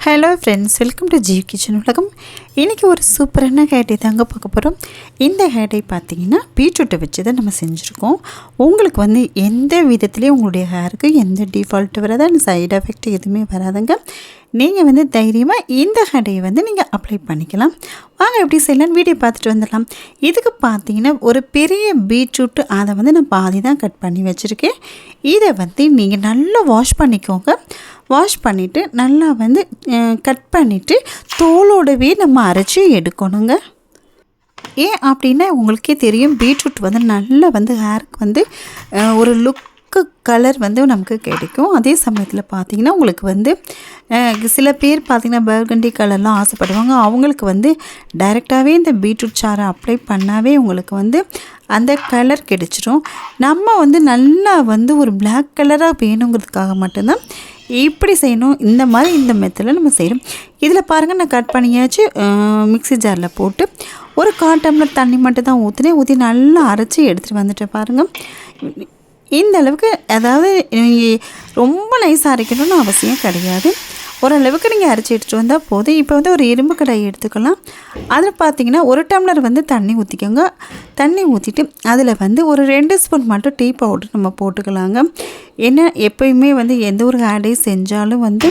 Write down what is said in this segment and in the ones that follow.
Hello friends welcome to Jeev kitchen உலகம். இன்றைக்கி ஒரு சூப்பரான ஹேட்டை தாங்க பார்க்க போகிறோம் இந்த ஹேட்டை பார்த்தீங்கன்னா பீட்ரூட்டை வச்சு தான் நம்ம செஞ்சுருக்கோம். உங்களுக்கு வந்து எந்த விதத்துலேயும் உங்களுடைய ஹேருக்கு எந்த டிஃபால்ட்டு வராது அந்த சைடு எஃபெக்ட் எதுவுமே வராதுங்க. நீங்கள் வந்து தைரியமாக இந்த ஹேண்டையை வந்து நீங்கள் அப்ளை பண்ணிக்கலாம். வாங்க எப்படி செய்யலாம்னு வீடியோ பார்த்துட்டு வந்துடலாம். இதுக்கு பார்த்தீங்கன்னா ஒரு பெரிய பீட்ரூட் அதை வந்து நான் பாதி தான் கட் பண்ணி வச்சுருக்கேன். இதை வந்து நீங்கள் நல்லா வாஷ் பண்ணிக்கோங்க. வாஷ் பண்ணிவிட்டு நல்லா வந்து கட் பண்ணிவிட்டு தோலோடவே நம்ம அரைச்சி எடுக்கணுங்க. ஏன் அப்படின்னா உங்களுக்கே தெரியும் பீட்ரூட் வந்து நல்லா வந்து ஹேருக்கு வந்து ஒரு லுக் டார்க்கு கலர் வந்து நமக்கு கிடைக்கும். அதே சமயத்தில் பார்த்தீங்கன்னா உங்களுக்கு வந்து சில பேர் பார்த்திங்கன்னா பர்கண்டி கலர்லாம் ஆசைப்படுவாங்க. அவங்களுக்கு வந்து டைரெக்டாகவே இந்த பீட்ரூட் சாரை அப்ளை பண்ணாவே உங்களுக்கு வந்து அந்த கலர் கிடைச்சிரும். நம்ம வந்து நல்லா வந்து ஒரு பிளாக் கலராக வேணுங்கிறதுக்காக மட்டும்தான் இப்படி செய்யணும். இந்த மாதிரி இந்த மெத்தடில் நம்ம செய்யணும் இதில் பாருங்கள் நான் கட் பண்ணியாச்சு. மிக்ஸி ஜாரில் போட்டு ஒரு கால் டம்ளர் தண்ணி மட்டும் தான் ஊற்றினேன் ஊற்றி நல்லா அரைச்சி எடுத்துகிட்டு வந்துட்டேன் பாருங்கள் இந்த அளவுக்கு அதாவது ரொம்ப நைஸாக அரைக்கணும்னு அவசியம் கிடையாது. ஓரளவுக்கு நீங்கள் அரைச்சி எடுத்துகிட்டு வந்தால் போதும். இப்போ வந்து ஒரு இரும்பு கடாய் எடுத்துக்கலாம். அதில் பார்த்தீங்கன்னா ஒரு டம்ளர் வந்து தண்ணி ஊற்றிக்கோங்க தண்ணி ஊற்றிட்டு அதில் வந்து ஒரு ரெண்டு ஸ்பூன் மட்டும் டீ பவுடர் நம்ம போட்டுக்கலாங்க. ஏன்னா எப்பயுமே வந்து எந்த ஒரு ஆடையும் செஞ்சாலும் வந்து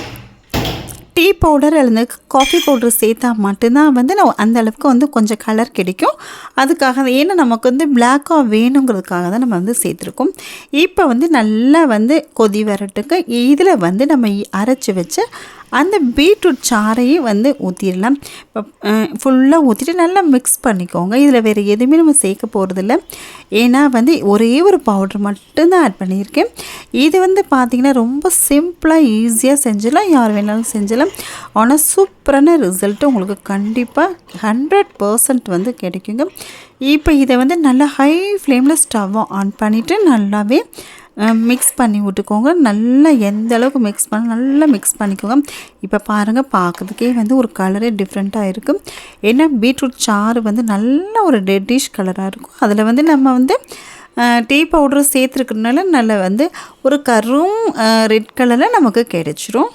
டீ பவுடர் அல்லது காஃபி பவுடர் சேர்த்தா மட்டும்தான் வந்து நம்ம அந்த அளவுக்கு வந்து கொஞ்சம் கலர் கிடைக்கும். அதுக்காக ஏன்னா நமக்கு வந்து பிளாக்காக வேணுங்கிறதுக்காக தான் நம்ம வந்து சேர்த்துருக்கோம். இப்போ வந்து நல்லா வந்து கொதி வரட்டுக்கு இதில் வந்து நம்ம அரைச்சி வச்சு அந்த பீட்ரூட் சாறையும் வந்து ஊற்றிடலாம் இப்போ ஃபுல்லாக ஊற்றிட்டு நல்லா மிக்ஸ் பண்ணிக்கோங்க. இதில் வேறு எதுவுமே நம்ம சேர்க்க போகிறதில்ல ஏன்னா வந்து ஒரே ஒரு பவுடர் மட்டும்தான் ஆட் பண்ணியிருக்கேன். இது வந்து பார்த்திங்கன்னா ரொம்ப சிம்பிளாக ஈஸியாக செஞ்சிடலாம். யார் வேணாலும் செஞ்சிடலாம். ஆனால் சூப்பரான ரிசல்ட்டு உங்களுக்கு கண்டிப்பாக ஹண்ட்ரட் பர்சன்ட் வந்து கிடைக்குங்க. இப்போ இதை வந்து நல்லா ஹை ஃப்ளேமில் ஸ்டவ்வை ஆன் பண்ணிவிட்டு நல்லாவே மிக்ஸ் பண்ணி விட்டுக்கோங்க. நல்லா எந்த அளவுக்கு மிக்ஸ் பண்ண நல்லா மிக்ஸ் பண்ணிக்கோங்க. இப்போ பாருங்கள் பார்க்கறதுக்கே வந்து ஒரு கலரே டிஃப்ரெண்ட்டாக இருக்கும் ஏன்னா பீட்ரூட் சாறு வந்து நல்ல ஒரு ரெட்டிஷ் கலராக இருக்கும். அதில் வந்து நம்ம வந்து டீ பவுடர் சேர்த்துருக்கிறதுனால நல்ல வந்து ஒரு கரும் ரெட் கலரில் நமக்கு கிடைச்சிரும்.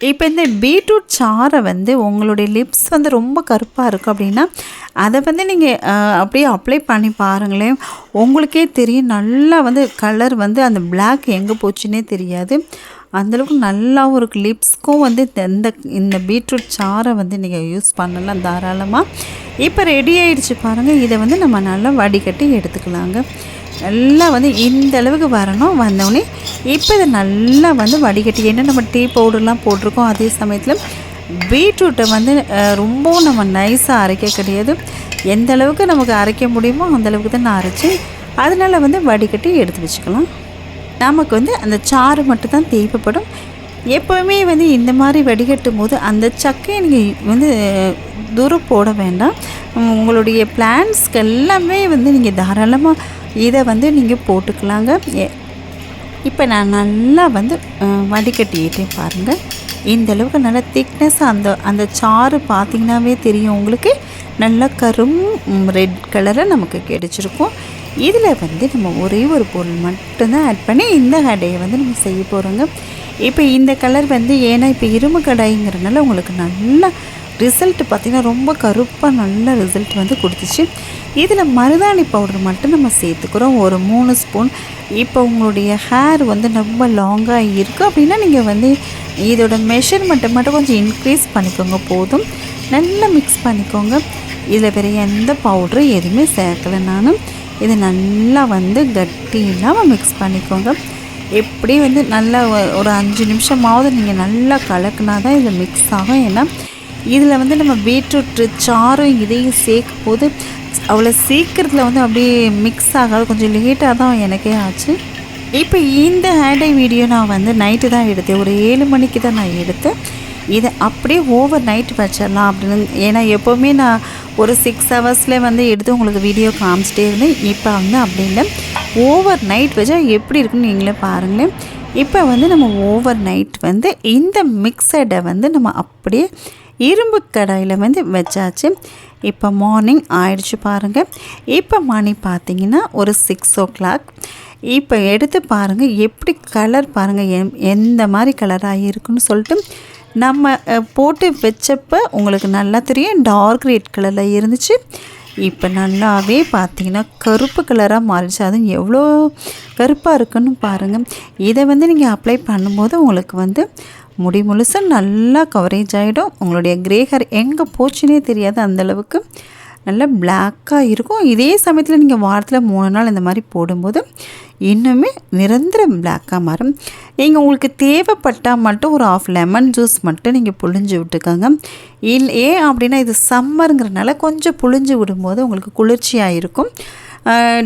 இப்போ இந்த பீட்ரூட் சாரை வந்து உங்களுடைய லிப்ஸ் வந்து ரொம்ப கருப்பாக இருக்குது அப்படின்னா அதை வந்து நீங்கள் அப்படியே அப்ளை பண்ணி பாருங்களேன். உங்களுக்கே தெரியும் நல்லா வந்து கலர் வந்து அந்த பிளாக் எங்கே போச்சுன்னே தெரியாது. அந்தளவுக்கு நல்லாவும் இருக்குது லிப்ஸ்க்கும் வந்து இந்த- இந்த பீட்ரூட் சாரை வந்து நீங்கள் யூஸ் பண்ணலாம் தாராளமாக இப்போ ரெடி ஆயிடுச்சு பாருங்கள் இதை வந்து நம்ம நல்லா வடிகட்டி எடுத்துக்கலாங்க. நல்லா வந்து இந்த அளவுக்கு வரணும். வந்தோடனே இப்போ இதை நல்லா வந்து வடிகட்டி ஏன்னா நம்ம டீ பவுடர்லாம் போட்டிருக்கோம் அதே சமயத்தில் பீட்ரூட்டை வந்து ரொம்பவும் நம்ம நைஸாக அரைக்க கிடையாது. எந்த அளவுக்கு நமக்கு அரைக்க முடியுமோ அந்த அளவுக்கு தான் நான் அரைச்சி அதனால் வந்து வடிகட்டி எடுத்து வச்சுக்கலாம். நமக்கு வந்து அந்த சாறு மட்டும் தான் தேவைப்படும். எப்போவுமே வந்து இந்த மாதிரி வடிகட்டும் போது அந்த சக்கையை நீங்கள் வந்து தூரம் போட வேண்டாம். உங்களுடைய பிளான்ஸ்க்கு எல்லாமே வந்து நீங்கள் தாராளமாக இதை வந்து நீங்கள் போட்டுக்கலாங்க. இப்போ நான் நல்லா வந்து அஹ், வடிகட்டிட்டேன் பாருங்கள் இந்த அளவுக்கு நல்லா திக்னஸ் அந்த அந்த சாறு பார்த்திங்கனாவே தெரியும் உங்களுக்கு. நல்லா கரும் ரெட் கலரை நமக்கு கிடச்சிருக்கும். இதில் வந்து நம்ம ஒரே ஒரு பொருள் மட்டும்தான் ஆட் பண்ணி இந்த கடையை வந்து நம்ம செய்ய போகிறோங்க இப்போ இந்த கலர் வந்து ஏன்னா இப்போ இரும்பு கடாய்ங்கிறனால உங்களுக்கு நல்லா ரிசல்ட் பார்த்திங்கன்னா ரொம்ப கருப்பாக நல்ல ரிசல்ட் வந்து கொடுத்துச்சு. இதில் மருதாணி பவுடர் மட்டும் நம்ம சேர்த்துக்கிறோம். ஒரு மூணு ஸ்பூன். இப்போ உங்களுடைய ஹேர் வந்து ரொம்ப லாங்காக இருக்குது அப்படின்னா நீங்கள் வந்து இதோட மெஷர்மெண்ட்டை மட்டும் கொஞ்சம் இன்க்ரீஸ் பண்ணிக்கோங்க. போதும். நல்லா மிக்ஸ் பண்ணிக்கோங்க. இதில் வேறு எந்த பவுடரும் எதுவுமே சேர்க்கலை நானும் இதை நல்லா வந்து கட்டி இல்லாமல் மிக்ஸ் பண்ணிக்கோங்க. எப்படி வந்து நல்லா ஒரு அஞ்சு நிமிஷமாவது நீங்கள் நல்லா கலக்குனா தான் இதில் மிக்ஸ் ஆகும். ஏன்னா இதில் வந்து நம்ம பீட்ரூட் சாரும் இதையும் சேர்க்கும் போது அவ்வளோ சீக்கிரத்தில் வந்து அப்படியே மிக்ஸ் ஆகாது. கொஞ்சம் லேட்டாக தான் எனக்கே ஆச்சு. இப்போ இந்த ஹேண்டை வீடியோ நான் வந்து நைட்டு தான் எடுத்தேன். ஒரு ஏழு மணிக்கு தான் நான் எடுத்தேன். இதை அப்படியே ஓவர் நைட் வச்சிடலாம் அப்படின்னு. ஏன்னா எப்போவுமே நான் ஒரு சிக்ஸ் ஹவர்ஸில் வந்து எடுத்து உங்களுக்கு வீடியோ காமிச்சிட்டே இருந்தேன். இப்போ வந்து அப்படி இல்லை. ஓவர் நைட் வச்சா எப்படி இருக்குன்னு நீங்களே பாருங்களேன். இப்போ வந்து நம்ம ஓவர் நைட் வந்து இந்த மிக்சடை வந்து நம்ம அப்படியே இரும்பு கடாயில் வந்து வச்சாச்சு. இப்போ மார்னிங் ஆயிடுச்சு பாருங்கள் இப்போ மணி பார்த்தீங்கன்னா ஒரு சிக்ஸ் ஓ கிளாக் இப்போ எடுத்து பாருங்கள் எப்படி கலர் பாருங்கள் எ எந்த மாதிரி கலராக இருக்குன்னு சொல்லிட்டு நம்ம போட்டு வச்சப்போ உங்களுக்கு நல்லா தெரியும். டார்க் ரெட் கலரில் இருந்துச்சு. இப்போ நல்லாவே பார்த்தீங்கன்னா கருப்பு கலராக மாறிடுச்சு. அதுவும் எவ்வளோ கருப்பாக இருக்குன்னு பாருங்கள் இதை வந்து நீங்கள் அப்ளை பண்ணும்போது உங்களுக்கு வந்து முடி முழுசாக நல்லா கவரேஜ் ஆகிடும் உங்களுடைய கிரேஹர் எங்கே போச்சுன்னே தெரியாது அந்தளவுக்கு நல்லா பிளாக்காக இருக்கும். இதே சமயத்தில் நீங்கள் வாரத்தில் மூணு நாள் இந்த மாதிரி போடும்போது இன்னுமே நிரந்தர பிளாக்காக மாறும். நீங்கள் உங்களுக்கு தேவைப்பட்டால் மட்டும் ஒரு ஆஃப் லெமன் ஜூஸ் மட்டும் நீங்கள் புழிஞ்சு விட்டுக்கோங்க. இல் ஏன் அப்படின்னா இது சம்மருங்கிறனால கொஞ்சம் புழிஞ்சு விடும்போது உங்களுக்கு குளிர்ச்சியாக இருக்கும்.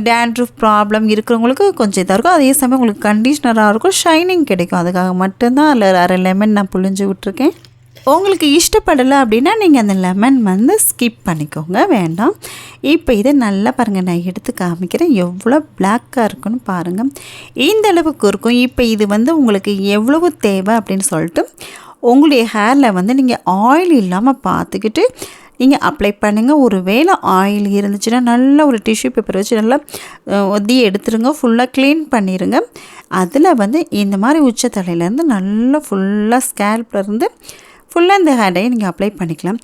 டேண்ட்ரூஃப் ப்ராப்ளம் இருக்கிறவங்களுக்கு கொஞ்சம் இதாக இருக்கும். அதே சமயம் உங்களுக்கு கண்டிஷ்னராக இருக்கும். ஷைனிங் கிடைக்கும். அதுக்காக மட்டும்தான் அதில் அரை லெமன் நான் புழிஞ்சு விட்ருக்கேன் உங்களுக்கு இஷ்டப்படலை அப்படின்னா நீங்கள் அந்த லெமன் வந்து ஸ்கிப் பண்ணிக்கோங்க. வேண்டாம். இப்போ இதை நல்லா பாருங்கள் நான் எடுத்து காமிக்கிறேன். எவ்வளோ பிளாக்காக இருக்குன்னு பாருங்கள் இந்த அளவுக்கு இருக்கும். இப்போ இது வந்து உங்களுக்கு எவ்வளவு தேவை அப்படின்னு சொல்லிட்டு உங்களுடைய ஹேரில் வந்து நீங்கள் ஆயில் இல்லாமல் பார்த்துக்கிட்டு நீங்கள் அப்ளை பண்ணுங்கள் ஒரு வேளை ஆயில் இருந்துச்சுன்னா நல்ல ஒரு டிஷ்யூ பேப்பர் வச்சு நல்லா ஒத்தி எடுத்துருங்க. ஃபுல்லாக க்ளீன் பண்ணிடுங்க அதில் வந்து இந்த மாதிரி உச்சத்தலையிலேருந்து நல்லா ஃபுல்லாக ஸ்கேல்ப்லேருந்து ஃபுல்லாக இந்த ஹேர் நீங்கள் அப்ளை பண்ணிக்கலாம்.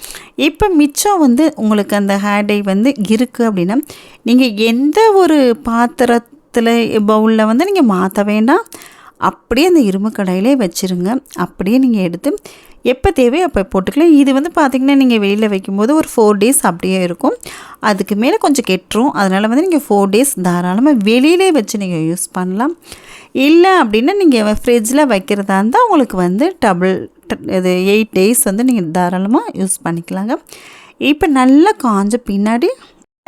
இப்போ மிச்சம் வந்து உங்களுக்கு அந்த ஹேர் டை வந்து இருக்குது அப்படின்னா நீங்கள் எந்த ஒரு பாத்திரத்தில் பவுலில் வந்து நீங்கள் மாற்ற வேண்டாம். அப்படியே அந்த இரும்பு கடையிலே வச்சுருங்க. அப்படியே நீங்கள் எடுத்து எப்போ தேவையோ அப்போ போட்டுக்கலாம். இது வந்து பார்த்திங்கன்னா நீங்கள் வெளியில் வைக்கும்போது ஒரு ஃபோர் டேஸ் அப்படியே இருக்கும். அதுக்கு மேலே கொஞ்சம் கெட்டுரும். அதனால் வந்து நீங்கள் ஃபோர் டேஸ் தாராளமாக வெளியிலே வச்சு நீங்கள் யூஸ் பண்ணலாம். இல்லை அப்படின்னா நீங்கள் ஃப்ரிட்ஜில் வைக்கிறதா இருந்தால் உங்களுக்கு வந்து டபுள் இது எயிட் டேஸ் வந்து நீங்கள் தாராளமாக யூஸ் பண்ணிக்கலாங்க. இப்போ நல்லா காஞ்ச பின்னாடி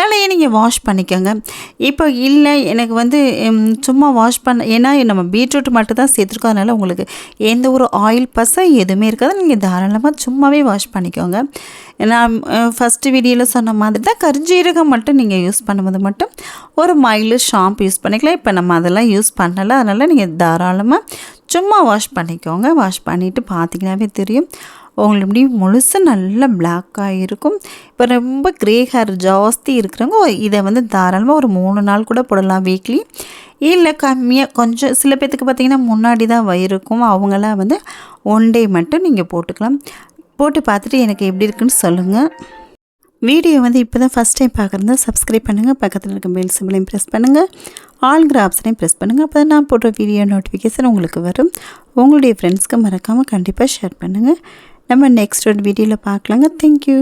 தலையை நீங்கள் வாஷ் பண்ணிக்கோங்க. இப்போ இல்லை எனக்கு வந்து சும்மா வாஷ் பண்ண ஏன்னா நம்ம பீட்ரூட் மட்டும் தான் சேர்த்துருக்கோம். அதனால் உங்களுக்கு எந்த ஒரு ஆயில் பசை எதுவுமே இருக்காது. நீங்கள் தாராளமாக சும்மாவே வாஷ் பண்ணிக்கோங்க. நான் ஃபஸ்ட்டு வீடியோவில் சொன்ன மாதிரி தான் கருஞ்சீரகம் மட்டும் நீங்கள் யூஸ் பண்ணும்போது மட்டும் ஒரு மைல்டு ஷாம்பு யூஸ் பண்ணிக்கலாம். இப்போ நம்ம அதெல்லாம் யூஸ் பண்ணலை. அதனால் நீங்கள் தாராளமாக சும்மா வாஷ் பண்ணிக்கோங்க. வாஷ் பண்ணிவிட்டு பார்த்தீங்கன்னாவே தெரியும். உங்களுக்கு முடி முழுசு நல்லா பிளாக்காக இருக்கும் இப்போ ரொம்ப க்ரே ஹேர் ஜாஸ்தி இருக்கிறவங்க இதை வந்து தாராளமாக ஒரு மூணு நாள் கூட போடலாம் வீக்லி இல்லை கம்மியாக கொஞ்சம் சில பேர்த்துக்கு பார்த்தீங்கன்னா முன்னாடி தான் வயிருக்கும் அவங்களாம் வந்து ஒன் டே மட்டும் நீங்கள் போட்டுக்கலாம். போட்டு பார்த்துட்டு எனக்கு எப்படி இருக்குன்னு சொல்லுங்கள் வீடியோ வந்து இப்போ தான் ஃபஸ்ட் டைம் பார்க்குறதா சப்ஸ்கிரைப் பண்ணுங்கள் பக்கத்தில் இருக்க பெல் சிம்பிளையும் ப்ரெஸ் பண்ணுங்கள் ஆல் ஆப்ஷனையும் ப்ரெஸ் பண்ணுங்கள் அப்போ தான் நான் போடுற வீடியோ நோட்டிஃபிகேஷன் உங்களுக்கு வரும். உங்களுடைய ஃப்ரெண்ட்ஸ்க்கு மறக்காமல் கண்டிப்பாக ஷேர் பண்ணுங்கள் நம்ம நெக்ஸ்ட் ஒரு வீடியோவில் பார்க்கலாங்க. தேங்க்யூ